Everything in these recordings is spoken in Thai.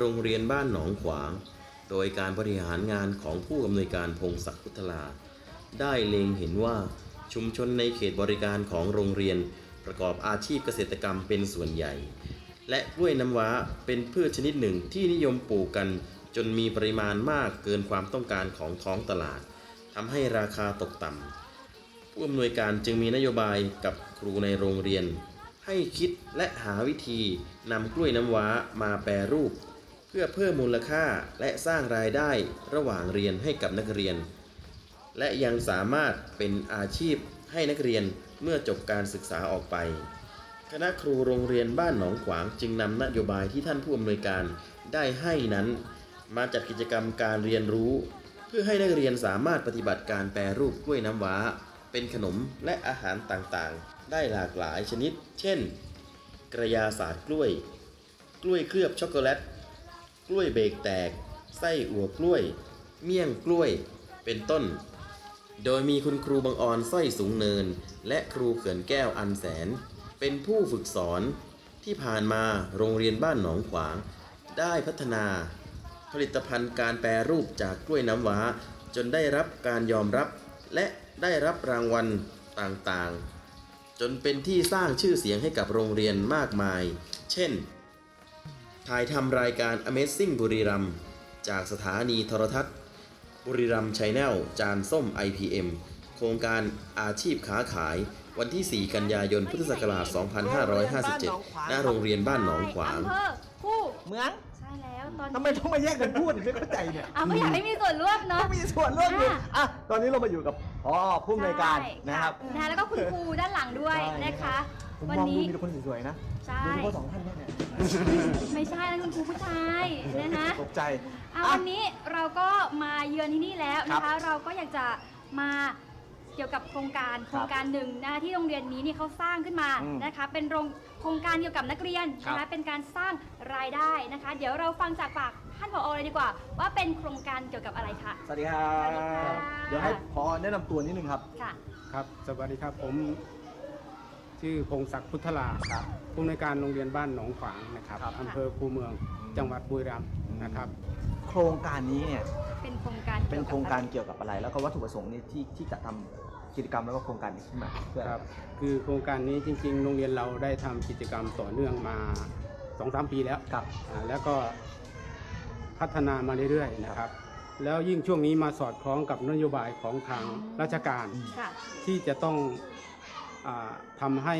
โรงเรียนบ้านหนองขวาง โดยการบริหารงานของผู้อำนวยการพงศักดิ์พุทธลา ได้เล็งเห็นว่าชุมชนในเขตบริการของโรงเรียนประกอบอาชีพเกษตรกรรมเป็นส่วนใหญ่ และกล้วยน้ำว้าเป็นพืชชนิดหนึ่งที่นิยมปลูกกัน จนมีปริมาณมากเกินความต้องการของท้องตลาดทำให้ราคาตกต่ำผู้อำนวยการจึงมีนโยบายกับครูในโรงเรียน ให้คิดและหาวิธีนำกล้วยน้ำว้ามาแปรรูป เพื่อเพิ่มมูลค่าและสร้างรายได้ระหว่างเรียนให้กับนักเรียน และยังสามารถเป็นอาชีพให้นักเรียนเมื่อจบการศึกษาออกไป คณะครูโรงเรียนบ้านหนองขวางจึงนำนโยบายที่ท่านผู้อำนวยการได้ให้นั้น มาจัดกิจกรรมการเรียนรู้ เพื่อให้นักเรียนสามารถปฏิบัติการแปรรูปกล้วยน้ำว้า เป็นขนมและอาหารต่างๆ ได้หลากหลายชนิด เช่น กระยาศาสตร์กล้วย กล้วยเคลือบช็อกโกแลต กล้วยเบรกแตก ไส้อั่วกล้วย เมี่ยงกล้วย เป็นต้น โดยมีคุณครูบังออนสร้อยสูงเนิน และครูเขื่อนแก้วอันแสน เป็นผู้ฝึกสอนที่ผ่านมาโรงเรียนบ้านหนองขวาง ได้พัฒนา ผลิตภัณฑ์การแปรรูปจากกล้วยน้ำว้า จนได้รับการยอมรับ และได้รับรางวัลต่างๆ จนเป็นที่สร้างชื่อเสียงให้กับโรงเรียนมากมาย เช่น ถ่ายทำรายการ Amazing บุรีรัมย์จากสถานีโทรทัศน์ บุรีรัมย์ชัยแนลจานส้ม IPM โครงการอาชีพค้าขายวันที่ 4 กันยายน พุทธศักราช 2557ณโรงเรียนบ้านหนองขวาง อำเภอคู่เหมืองใช่แล้วตอนนี้ทำไมต้องมาแยกกันพูดไม่เข้าใจเนี่ยเอาก็อยากให้มีส่วนร่วมเนาะต้องมีส่วนร่วมอยู่อะ อะตอนนี้เรามาอยู่กับพ่อผู้อำนวยการใช่นะครับนะคะแล้วก็คุณครูด้านหลังด้วยใช่นะคะ ผมวันมองดูนี้มีแต่คนสวยๆนะใช่โดยเฉพาะสองท่านเนี่ย ไม่ใช่นะคุณครูผู้ชายนะคะตกใจเอาอะวันนี้เราก็มาเยือนที่นี่แล้วนะครัคะ บเราก็อยากจะมาเกี่ยวกับโครงการโครงการหนึ่งนะคะที่โรงเรียนนี้นี่เขาสร้างขึ้นมาอืมนะคะ เป็นโรงโครงการเกี่ยวกับนักเรียนครับ นะคะเป็นการสร้างรายได้นะคะ เดี๋ยวเราฟังจากปากท่านผอเลยดีกว่า ว่าเป็นโครงการเกี่ยวกับอะไรคะสวัสดีครับสวัสดีค่ะเดี๋ยวให้พอแนะนำตัวนิดนึงครับ ค่ะ ครับ สวัสดีครับ ผม ชื่อพงศักดิ์พุทธลาครับผู้อำนวยการโรงเรียนบ้านหนองขวางนะครับครับ อำเภอคูเมืองจังหวัดบุรีรัมย์นะครับ โครงการนี้เนี่ยเป็นโครงการเป็นโครงการเกี่ยวกับเกี่ยวกับอะไร แล้วก็วัตถุประสงค์นี่ที่ที่จะทำกิจกรรมแล้วก็โครงการนี้ขึ้นมาเพื่อ ครับคือโครงการนี้จริงๆ โรงเรียนเราได้ทำกิจกรรมต่อเนื่องมา2อสปีแล้วครับอ่าแล้วก็พัฒนามาเรื่อยๆนะครับ แล้วยิ่งช่วงนี้มาสอดคล้องกับนโยบายของทางราชการ ค่ะ ที่จะต้อง อาทำให้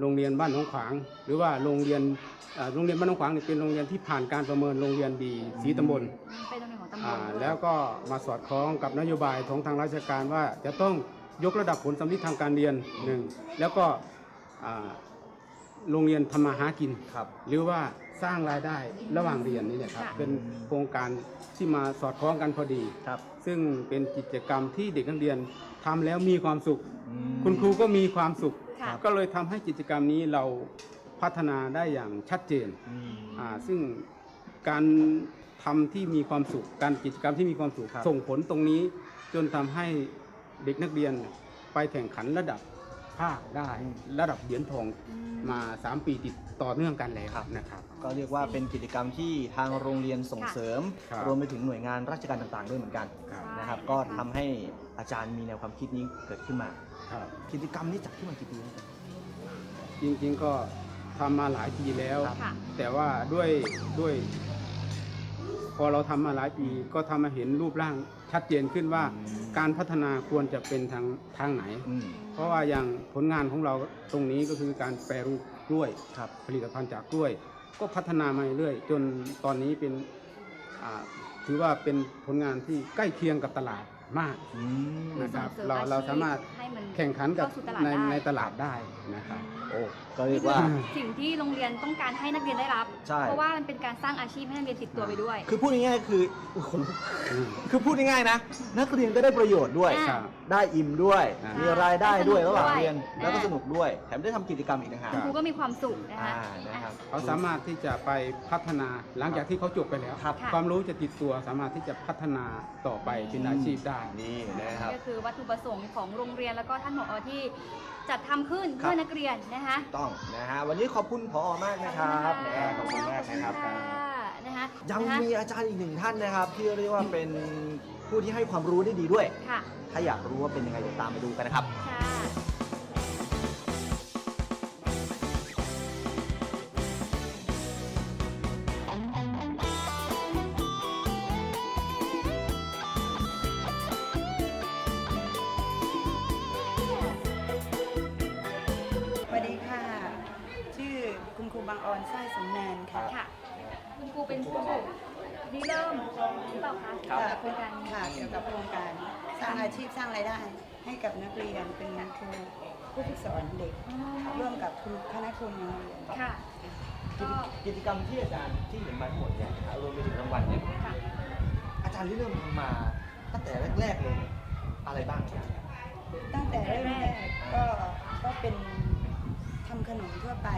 โรงเรียนบ้านหนองขวาง หรือว่าโรงเรียนอ่าโรงเรียนบ้านหนองขวางเนี่ยเป็นโรงเรียนที่ผ่านการประเมินโรงเรียนดีสีตำบลเป็นโรงเรียนของตำบอ่าลด้วยแล้วก็มาสอดคล้องกับนโยบายของทางราชการว่าจะต้องยกระดับผลสำลิดทางการเรียนหนึ่งแล้วก็อ่า โรงเรียนทำมาหากิน ครับ หรือว่าสร้างรายได้ระหว่างเรียนนี่แหละครับ ค่ะเป็นโครงการที่มาสอดคล้องกันพอดี ครับซึ่งเป็นกิจกรรมที่เด็กนักเรียนทำแล้วมีความสุข อืม คุณครูก็มีความสุข ค่ะ ก็เลยทำให้กิจกรรมนี้เราพัฒนาได้อย่างชัดเจน อืม อ่าซึ่งการทำที่มีความสุข การกิจกรรมที่มีความสุขครับ ส่งผลตรงนี้จนทำให้เด็กนักเรียนไปแข่งขันระดับ ภาคได้ระดับเหรียญทองอืมมา 3 ปีติดต่อเนื่องกันแล้วนะครับ ก็เรียกว่าเป็นกิจกรรมที่ทางโรงเรียนส่งค่ะเสริมครับรวมไปถึงหน่วยงานราชการต่างๆ ด้วยเหมือนกันครับนะครับใช่ก็นะคะทำให้อาจารย์มีแนวความคิดนี้เกิดขึ้นมาครับกิจกรรมนี้จัดขึ้นมากี่ปีแล้วครับจริงๆก็ทำมาหลายปีแล้วค่ะแต่ว่าด้วยด้วยพ อเราทำมาหลายปีก็ทำมาเห็นรูปร่างชัดเจนขึ้นว่าอืมการพัฒนาควรจะเป็นทางทางไหน อืม เพราะว่าอย่างผลงานของเราตรงนี้ก็คือการแปรรูปกล้วยครับ ผลิตภัณฑ์จากกล้วย ก็พัฒนามาเรื่อยๆจนตอนนี้เป็นอ่าถือว่าเป็นผลงานที่ใกล้เคียงกับตลาด มากอืมนะครับ ส่งสมเราอชีพเราสามารถให้มันแข่งขันกับเข้าสู่ตลาดในได้ ในตลาดได้นะครับ โอ้ก็เรีนี่ยกคือว่า สิ่งที่โรงเรียนต้องการให้นักเรียนได้รับ ใช่ เพราะว่ามันเป็นการสร้างอาชีพให้นักเรียนติดตัวไปด้วย คือพูดง่ายๆคืออุ๊ยขนลุกอืมคือพูดง่ายๆนะ นักเรียนก็ได้ประโยชน์ด้วย อ่า ครับ ได้อิ่มด้วย อ่ามีมีรายได้ด้วยได้สนุกระหว่างด้วยเรียน อ่า แล้วก็สนุกด้วย แถมได้ทำกิจกรรมอีกนะฮะครับครูก็มีความสุขนะคะ อ่านะครับ เขาสามารถที่จะไปพัฒนาหลังจากที่เขาจบไปแล้ว ครับ ความรู้จะติดตัวสามารถที่จะพัฒนาต่อไปเป็นอาชีพได้นี่นะครับ ก็คือวัตถุประสงค์ของโรงเรียนแล้วก็ท่านผอที่จัดทำขึ้นครับ เพื่อนักเรียนนะคะต้องนะฮะวันนี้ขอบคุณพอมากนะครับนะฮะขอบคุณมากนะครับ ขอบคุณค่ะนะคะยังนะคะมีอาจารย์อีกหนึ่งท่านนะครับ ที่เรียกว่าเป็นผู้ที่ให้ความรู้ได้ดีด้วย ค่ะถ้าอยากรู้ว่าเป็นยังไงเดี๋ยวตามไปดูกันนะครับ ค่ะ รูบางออนสร้อยสำแนนค่ะ ค่ะ คุณครูเป็นผู้ริเริ่มหรือเปล่าคะครับ กับโครงการนี้ค่ะเกี่ยวกับโครงการสร้างอาชีพสร้างรายได้ ให้กับนักเรียนเป็นครูผู้ฝึกสอนเด็ก อ๋อร่วมกับครูคณะครูในโรงเรียน ค่ะ ก็ กิจกรรมที่อาจารย์ที่เห็นมาทั้งหมดเนี่ยรวมไปถึงรางวัลเนี่ยค่ะ อาจารย์ที่เริ่มทำมาตั้งแต่แรกๆเลยเนี่ยอะไรบ้างครับ ตั้งแต่เริ่มแรกก็ก็เป็น ทำขนมทั่วไป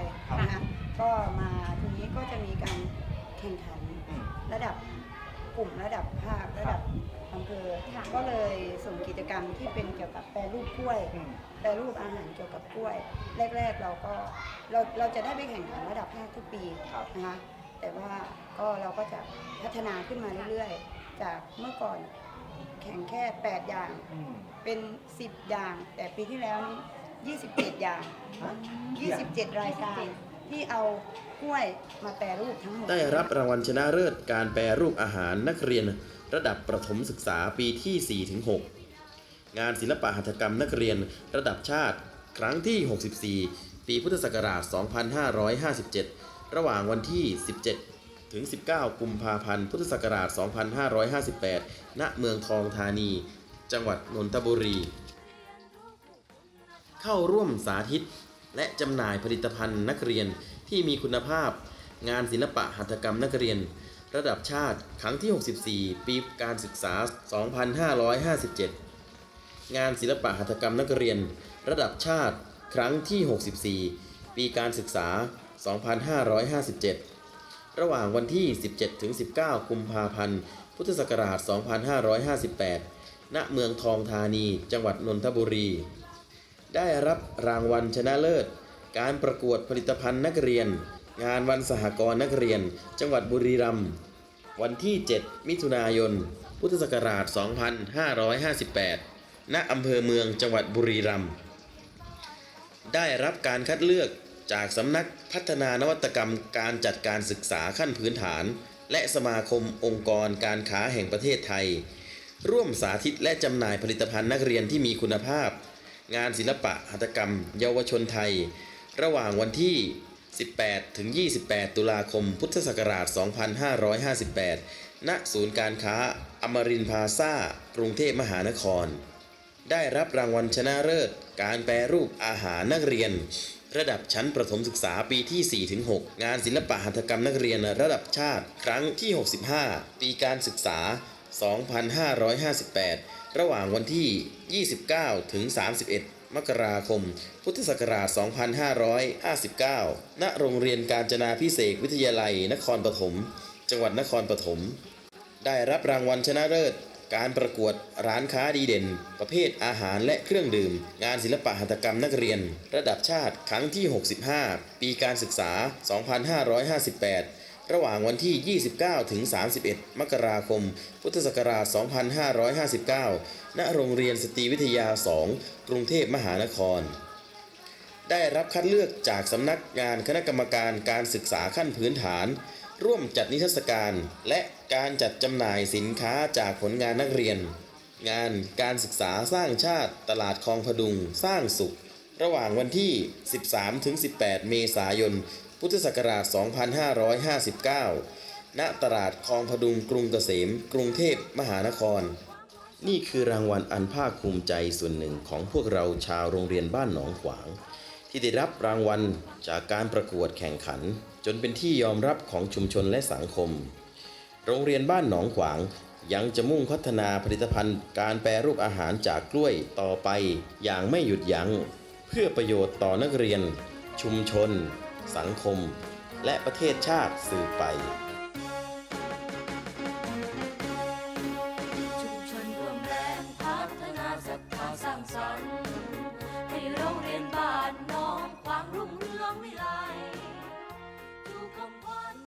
นะคะก็มาทีนี้ก็จะมีการแข่งขันอืม ระดับกลุ่มระดับภาคระดับอำเภอค่ะ ก็เลยส่งกิจกรรมที่เป็นเกี่ยวกับแปรรูปกล้วย อืม แปรรูปอาหารเกี่ยวกับกล้วย แรก ๆ เราก็เราเราจะได้ไปแข่งขันระดับภาคทุกปีครับ นะคะแต่ว่าก็เราก็จะพัฒนาขึ้นมาเรื่อยๆ จากเมื่อก่อนแข่งแค่ 8 อย่าง อืม เป็น 10 อย่าง แต่ปีที่แล้วนี้ 27 อย่างฮะ27 รายการ ที่เอากล้วยมาแปรรูปทั้งหมด ได้รับรางวัลชนะเลิศการแปรรูปอาหารนักเรียน ระดับประถมศึกษาปีที่ 4-6 งานศิลปะหัตถกรรมนักเรียนระดับชาติ ครั้งที่ 64 ปีพุทธศักราช 2557 ระหว่างวันที่ 17 ถึง 19 กุมภาพันธ์ พุทธศักราช 2558 ณ เมืองทองธานี จังหวัดนนทบุรี เข้าร่วมสาธิต และจำหน่ายผลิตภัณฑ์นักเรียนที่มีคุณภาพ งานศิลปะหัตถกรรมนักเรียน ระดับชาติครั้งที่ 64 ปีการศึกษา 2557 งานศิลปะหัตถกรรมนักเรียน ระดับชาติครั้งที่ 64 ปีการศึกษา 2557 ระหว่างวันที่ 17ถึง19 กุมภาพันธ์ พุทธศักราช 2558 ณ เมืองทองธานี จังหวัดนนทบุรี ได้รับรางวัลชนะเลิศ การประกวดผลิตภัณฑ์นักเรียน งานวันสหกรณ์นักเรียน จังหวัดบุรีรัมย์วันที่ 7 มิถุนายน พุทธศักราช 2558 ณ อำเภอเมืองจังหวัดบุรีรัมย์ ได้รับการคัดเลือกจากสำนักพัฒนานวัตกรรมการจัดการศึกษาขั้นพื้นฐาน และสมาคมองค์กรการค้าแห่งประเทศไทย ร่วมสาธิตและจำหน่ายผลิตภัณฑ์นักเรียนที่มีคุณภาพ งานศิลปะหัตถกรรม เยาวชนไทย ระหว่างวันที่ 18 ถึง 28 ตุลาคม พุทธศักราช 2558 ณ ศูนย์การค้าอมรินพาซ่ากรุงเทพมหานคร ได้รับรางวัลชนะเลิศ การแปรรูปอาหารนักเรียน ระดับชั้นประถมศึกษาปีที่ 4-6 งานศิลปะหัตถกรรมนักเรียนระดับชาติ ครั้งที่ 65 ปีการศึกษา 2558 ระหว่างวันที่ 29 ถึง 31 มกราคม พุทธศักราช 2559 ณ โรงเรียนการจนาพิเศษวิทยาลัย นครปฐม จังหวัดนครปฐม ได้รับรางวัลชนะเลิศ การประกวดร้านค้าดีเด่น ประเภทอาหารและเครื่องดื่ม งานศิลปะหัตถกรรมนักเรียน ระดับชาติครั้งที่ 65 ปีการศึกษา 2558 ระหว่างวันที่ 29 ถึง 31 มกราคม พุทธศักราช 2559 ณ โรงเรียนสตรีวิทยา 2 กรุงเทพมหานคร ได้รับคัดเลือกจากสำนักงานคณะกรรมการการศึกษาขั้นพื้นฐาน ร่วมจัดนิทรรศการ และการจัดจำหน่ายสินค้าจากผลงานนักเรียน งานการศึกษาสร้างชาติตลาดคลองพดุงสร้างสุข ระหว่างวันที่ 13-18 เมษายน พุทธศักราช 2559 ณ ตลาดคลองพดุงกรุงเกษม กรุงเทพมหานคร นี่คือรางวัลอันภาคภูมิใจส่วนหนึ่งของพวกเราชาวโรงเรียนบ้านหนองขวาง ที่ได้รับรางวัลจากการประกวดแข่งขัน จนเป็นที่ยอมรับของชุมชนและสังคม โรงเรียนบ้านหนองขวางยังจะมุ่งพัฒนาผลิตภัณฑ์การแปรรูปอาหารจากกล้วยต่อไปอย่างไม่หยุดยัง้ง เพื่อประโยชน์ต่อนักเรียน ชุมชน สังคม และประเทศชาติสืบไป